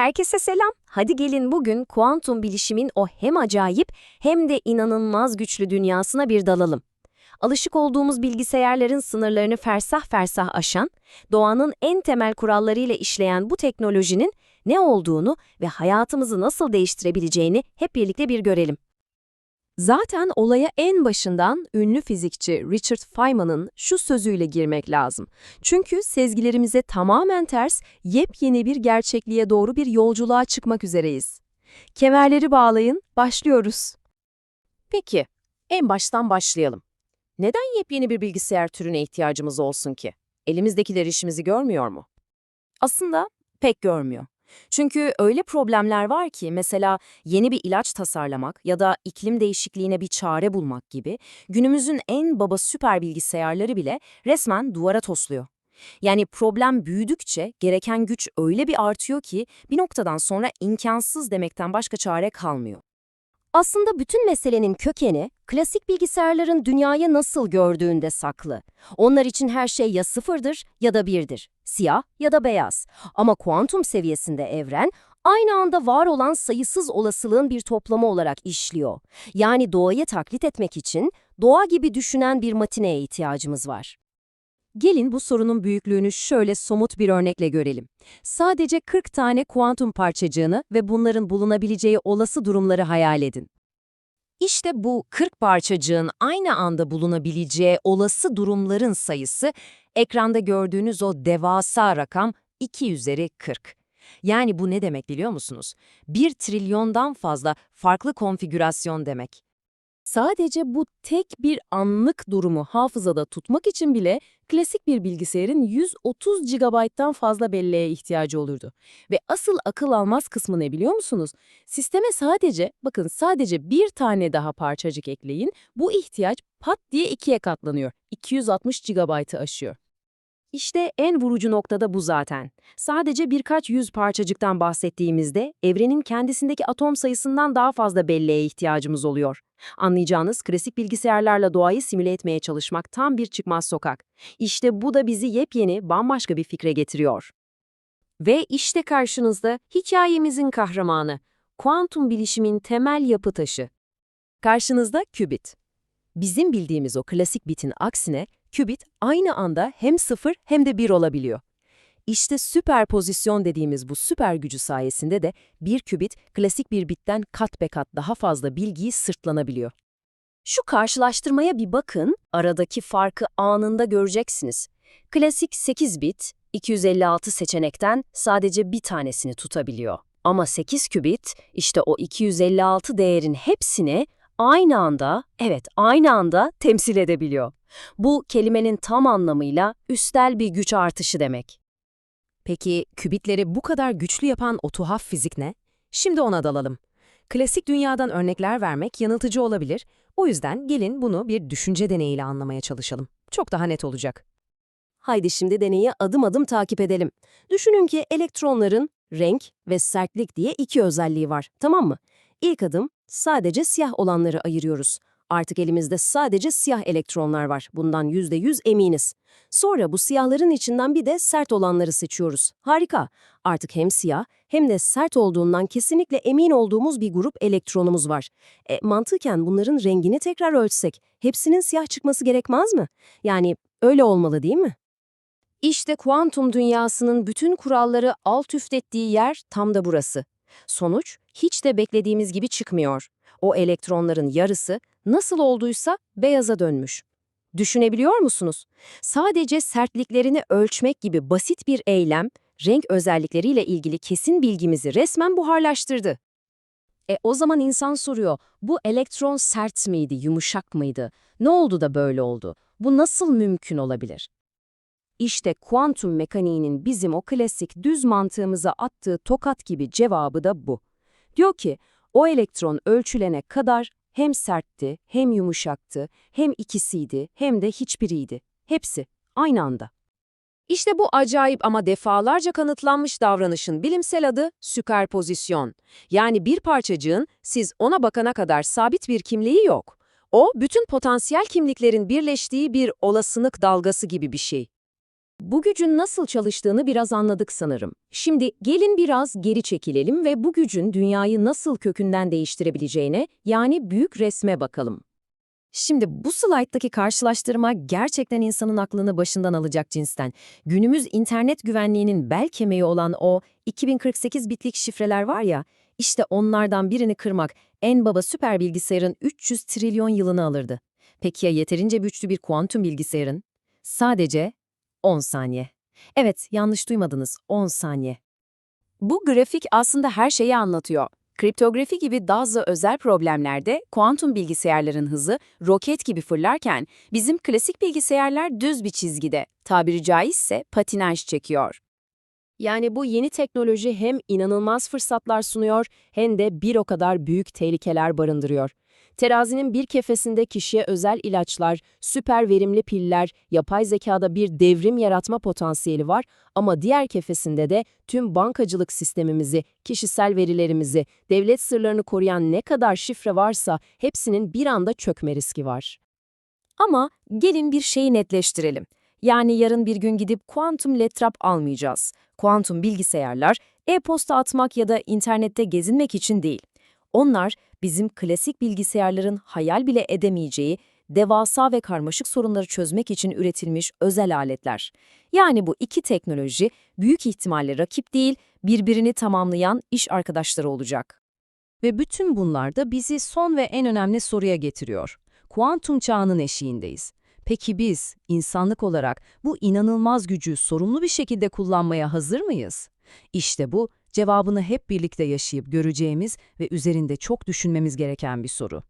Herkese selam. Hadi gelin bugün kuantum bilişimin o hem acayip hem de inanılmaz güçlü dünyasına bir dalalım. Alışık olduğumuz bilgisayarların sınırlarını fersah fersah aşan, doğanın en temel kurallarıyla işleyen bu teknolojinin ne olduğunu ve hayatımızı nasıl değiştirebileceğini hep birlikte bir görelim. Zaten olaya en başından ünlü fizikçi Richard Feynman'ın şu sözüyle girmek lazım. Çünkü sezgilerimize tamamen ters, yepyeni bir gerçekliğe doğru bir yolculuğa çıkmak üzereyiz. Kemerleri bağlayın, başlıyoruz. Peki, en baştan başlayalım. Neden yepyeni bir bilgisayar türüne ihtiyacımız olsun ki? Elimizdekiler işimizi görmüyor mu? Aslında pek görmüyor. Çünkü öyle problemler var ki mesela yeni bir ilaç tasarlamak ya da iklim değişikliğine bir çare bulmak gibi günümüzün en baba süper bilgisayarları bile resmen duvara tosluyor. Yani problem büyüdükçe gereken güç öyle bir artıyor ki bir noktadan sonra imkansız demekten başka çare kalmıyor. Aslında bütün meselenin kökeni, klasik bilgisayarların dünyayı nasıl gördüğünde saklı. Onlar için her şey ya sıfırdır ya da birdir, siyah ya da beyaz. Ama kuantum seviyesinde evren, aynı anda var olan sayısız olasılığın bir toplamı olarak işliyor. Yani doğayı taklit etmek için doğa gibi düşünen bir matineye ihtiyacımız var. Gelin bu sorunun büyüklüğünü şöyle somut bir örnekle görelim. Sadece 40 tane kuantum parçacığını ve bunların bulunabileceği olası durumları hayal edin. İşte bu 40 parçacığın aynı anda bulunabileceği olası durumların sayısı, ekranda gördüğünüz o devasa rakam 2 üzeri 40. Yani bu ne demek biliyor musunuz? 1 trilyondan fazla farklı konfigürasyon demek. Sadece bu tek bir anlık durumu hafızada tutmak için bile klasik bir bilgisayarın 130 GB'dan fazla belleğe ihtiyacı olurdu. Ve asıl akıl almaz kısmı ne biliyor musunuz? Sisteme sadece, bakın sadece bir tane daha parçacık ekleyin, bu ihtiyaç pat diye ikiye katlanıyor. 260 GB'ı aşıyor. İşte en vurucu noktada bu zaten. Sadece birkaç yüz parçacıktan bahsettiğimizde evrenin kendisindeki atom sayısından daha fazla belleğe ihtiyacımız oluyor. Anlayacağınız klasik bilgisayarlarla doğayı simüle etmeye çalışmak tam bir çıkmaz sokak. İşte bu da bizi yepyeni, bambaşka bir fikre getiriyor. Ve işte karşınızda hikayemizin kahramanı, kuantum bilişimin temel yapı taşı. Karşınızda kübit. Bizim bildiğimiz o klasik bitin aksine, kübit aynı anda hem sıfır hem de bir olabiliyor. İşte süperpozisyon dediğimiz bu süper gücü sayesinde de bir kübit klasik bir bitten kat be kat daha fazla bilgiyi sırtlanabiliyor. Şu karşılaştırmaya bir bakın, aradaki farkı anında göreceksiniz. Klasik 8 bit, 256 seçenekten sadece bir tanesini tutabiliyor. Ama 8 kübit, işte o 256 değerin hepsini aynı anda, evet aynı anda temsil edebiliyor. Bu kelimenin tam anlamıyla üstel bir güç artışı demek. Peki kübitleri bu kadar güçlü yapan o tuhaf fizik ne? Şimdi ona dalalım. Klasik dünyadan örnekler vermek yanıltıcı olabilir. O yüzden gelin bunu bir düşünce deneyiyle anlamaya çalışalım. Çok daha net olacak. Haydi şimdi deneyi adım adım takip edelim. Düşünün ki elektronların renk ve sertlik diye iki özelliği var, tamam mı? İlk adım sadece siyah olanları ayırıyoruz. Artık elimizde sadece siyah elektronlar var. Bundan %100 eminiz. Sonra bu siyahların içinden bir de sert olanları seçiyoruz. Harika. Artık hem siyah hem de sert olduğundan kesinlikle emin olduğumuz bir grup elektronumuz var. E, mantıken bunların rengini tekrar ölçsek hepsinin siyah çıkması gerekmez mi? Yani öyle olmalı değil mi? İşte kuantum dünyasının bütün kuralları alt üftettiği yer tam da burası. Sonuç hiç de beklediğimiz gibi çıkmıyor. O elektronların yarısı nasıl olduysa beyaza dönmüş. Düşünebiliyor musunuz? Sadece sertliklerini ölçmek gibi basit bir eylem, renk özellikleriyle ilgili kesin bilgimizi resmen buharlaştırdı. E o zaman insan soruyor, bu elektron sert miydi, yumuşak mıydı? Ne oldu da böyle oldu? Bu nasıl mümkün olabilir? İşte kuantum mekaniğinin bizim o klasik düz mantığımıza attığı tokat gibi cevabı da bu. Diyor ki, o elektron ölçülene kadar hem sertti, hem yumuşaktı, hem ikisiydi, hem de hiçbiriydi. Hepsi, aynı anda. İşte bu acayip ama defalarca kanıtlanmış davranışın bilimsel adı süperpozisyon. Yani bir parçacığın siz ona bakana kadar sabit bir kimliği yok. O, bütün potansiyel kimliklerin birleştiği bir olasılık dalgası gibi bir şey. Bu gücün nasıl çalıştığını biraz anladık sanırım. Şimdi gelin biraz geri çekilelim ve bu gücün dünyayı nasıl kökünden değiştirebileceğine, yani büyük resme bakalım. Şimdi bu slayttaki karşılaştırma gerçekten insanın aklını başından alacak cinsten. Günümüz internet güvenliğinin bel kemiği olan o 2048 bitlik şifreler var ya, işte onlardan birini kırmak en baba süper bilgisayarın 300 trilyon yılını alırdı. Peki ya yeterince güçlü bir kuantum bilgisayarın? Sadece 10 saniye. Evet, yanlış duymadınız, 10 saniye. Bu grafik aslında her şeyi anlatıyor. Kriptografi gibi bazı özel problemlerde kuantum bilgisayarların hızı roket gibi fırlarken bizim klasik bilgisayarlar düz bir çizgide, tabiri caizse patinaj çekiyor. Yani bu yeni teknoloji hem inanılmaz fırsatlar sunuyor hem de bir o kadar büyük tehlikeler barındırıyor. Terazinin bir kefesinde kişiye özel ilaçlar, süper verimli piller, yapay zekada bir devrim yaratma potansiyeli var ama diğer kefesinde de tüm bankacılık sistemimizi, kişisel verilerimizi, devlet sırlarını koruyan ne kadar şifre varsa hepsinin bir anda çökme riski var. Ama gelin bir şeyi netleştirelim. Yani yarın bir gün gidip kuantum laptop almayacağız. Kuantum bilgisayarlar e-posta atmak ya da internette gezinmek için değil. Onlar bizim klasik bilgisayarların hayal bile edemeyeceği devasa ve karmaşık sorunları çözmek için üretilmiş özel aletler. Yani bu iki teknoloji büyük ihtimalle rakip değil, birbirini tamamlayan iş arkadaşları olacak. Ve bütün bunlar da bizi son ve en önemli soruya getiriyor. Kuantum çağının eşiğindeyiz. Peki biz, insanlık olarak bu inanılmaz gücü sorumlu bir şekilde kullanmaya hazır mıyız? İşte bu, cevabını hep birlikte yaşayıp göreceğimiz ve üzerinde çok düşünmemiz gereken bir soru.